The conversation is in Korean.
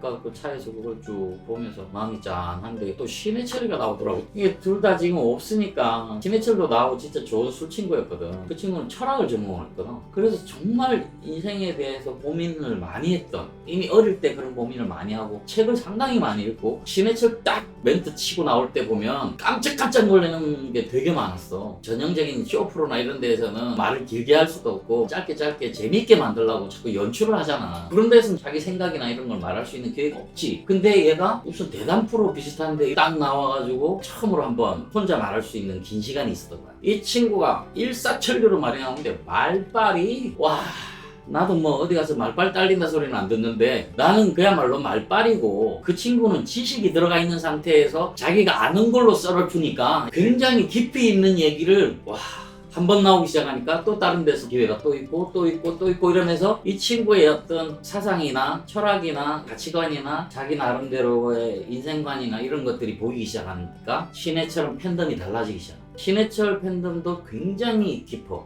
아까 그 차에서 그걸 쭉 보면서 마음이 짠한데 또 신해철이가 나오더라고. 이게 둘 다 지금 없으니까 신해철도 나하고 진짜 좋은 술 친구였거든. 그 친구는 철학을 전공했거든. 그래서 정말 인생에 대해서 고민을 많이 했던 이미 어릴 때 그런 고민을 많이 하고 책을 상당히 많이 읽고 신해철 딱 멘트 치고 나올 때 보면 깜짝깜짝 놀라는 게 되게 많았어. 전형적인 쇼 프로나 이런 데에서는 말을 길게 할 수도 없고 짧게 짧게 재밌게 만들려고 자꾸 연출을 하잖아. 그런 데서는 자기 생각이나 이런 걸 말할 수 있는 기회가 없지. 근데 얘가 무슨 대담 프로 비슷한데 딱 나와가지고 처음으로 한번 혼자 말할 수 있는 긴 시간이 있었던 거야. 이 친구가 일사천리로 말이 나오는데 말빨이 와 나도 뭐 어디 가서 말빨 딸린다 소리는 안 듣는데 나는 그야말로 말빨이고 그 친구는 지식이 들어가 있는 상태에서 자기가 아는 걸로 썰을 푸니까 굉장히 깊이 있는 얘기를 와. 한 번 나오기 시작하니까 또 다른 데서 기회가 또 있고 또 있고 또 있고 이러면서 이 친구의 어떤 사상이나 철학이나 가치관이나 자기 나름대로의 인생관이나 이런 것들이 보이기 시작하니까 신해처럼 팬덤이 달라지기 시작. 신해철 팬덤도 굉장히 깊어.